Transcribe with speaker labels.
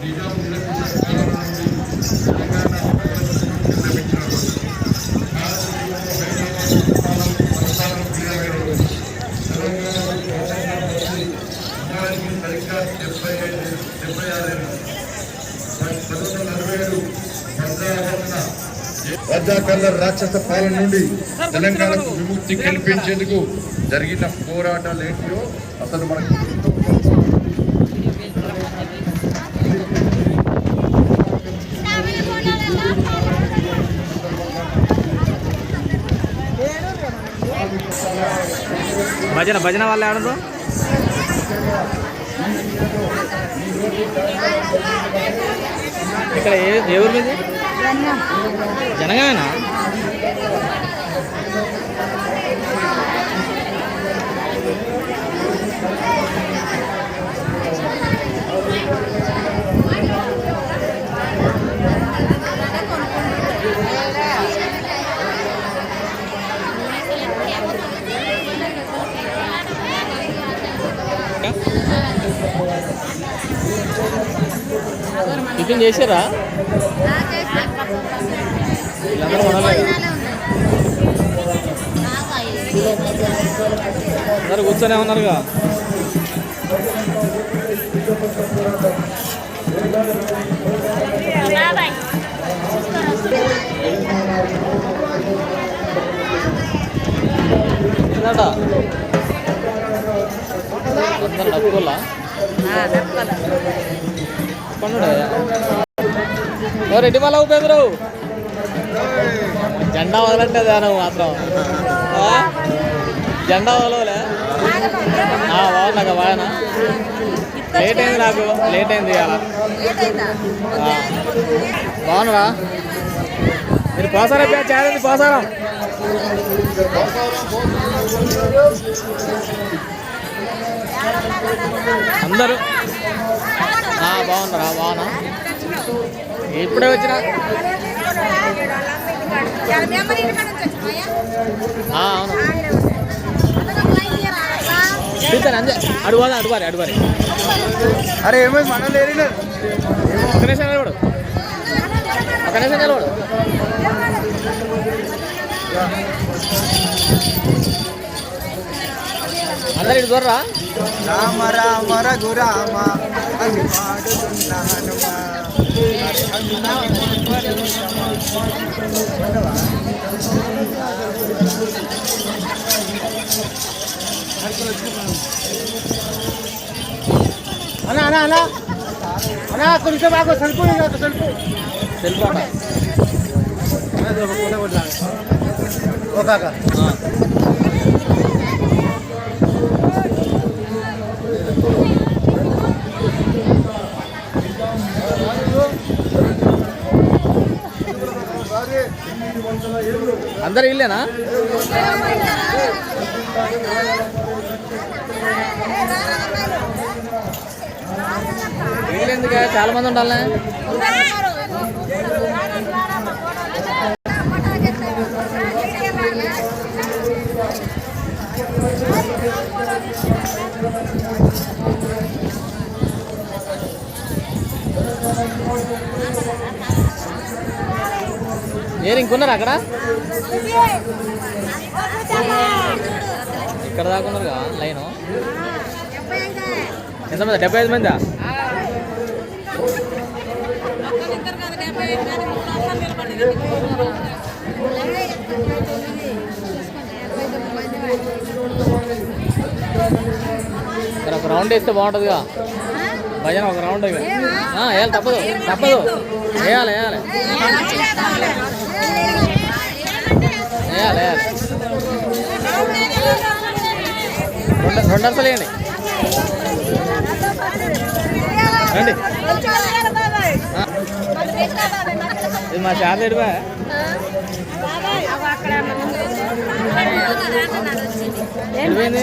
Speaker 1: నిజాం పాలన నుండి తెలంగాణ ప్రజలకు రోజు. రోజు. సరిగ్గా డెబ్బై ఐదు డెబ్బై ఆరేళ్ళు పంతొమ్మిది వందల నలభై ఏడు రజాకర్ల రాక్షస పాలన నుండి తెలంగాణకు విముక్తి కల్పించేందుకు జరిగిన పోరాటాలు ఏంటో అసలు మనకు
Speaker 2: భజన భజన వాళ్ళు ఆడదు ఇక్కడ ఏ ఏ ఊరు మీది? జనగామేనా టిఫిన్ చేసారా? అందరు కూర్చొనే ఉన్నారుగా. ఏంటట రెడ్డి మళ్ళా ఉపేంద్రు. జెండా వదలంటే నువ్వు మాత్రం? జెండా వదలలే బాగున్నాక బాగా లేట్ అయింది నాకు లేట్ అయింది. బాగున్నారా? మీరు పోసారా ఆడండి పోసారం? అందరూ? ఆ, బాగున్నారా? బాగున్నా? ఇప్పుడే వచ్చిన? ఆ, అవును. చూస్తాను అంతే. అడుగుదా అడుగువారి అడుగువారి
Speaker 3: అరే ఏమైంది మనం లేరినారు
Speaker 2: ఒక నిమిషం నిలబడు. ఒక నిమిషం నిలబడు. అందరు ఇటు చూడరా
Speaker 3: రామ రామ రఘురామ అది పాడుతున్నాను అన్నా అన్నా అన్నా అన్నా కొంచెం బాగా సరుకు సరుకు
Speaker 2: తెలిపాట
Speaker 3: ఒక
Speaker 2: అందరు ఇల్లేనా? ఇల్లు ఎందుకు? చాలా మంది ఉండాలి ఏరు ఇంకున్నారు అక్కడ? ఇక్కడ దాకా ఉన్నారుగా లైను. ఎంతమంది డెబ్బై ఐదు మందా? ఇక్కడ ఒక రౌండ్ వేస్తే బాగుంటుందిగా. భజన ఒక రౌండ్ వేయాలి తప్పదు. తప్పదు. వేయాలి వేయాలి. రెండు రెండు వేయండి. రండి. ఇది మా చార్జ్ ఎడిపా ఎడిపోయింది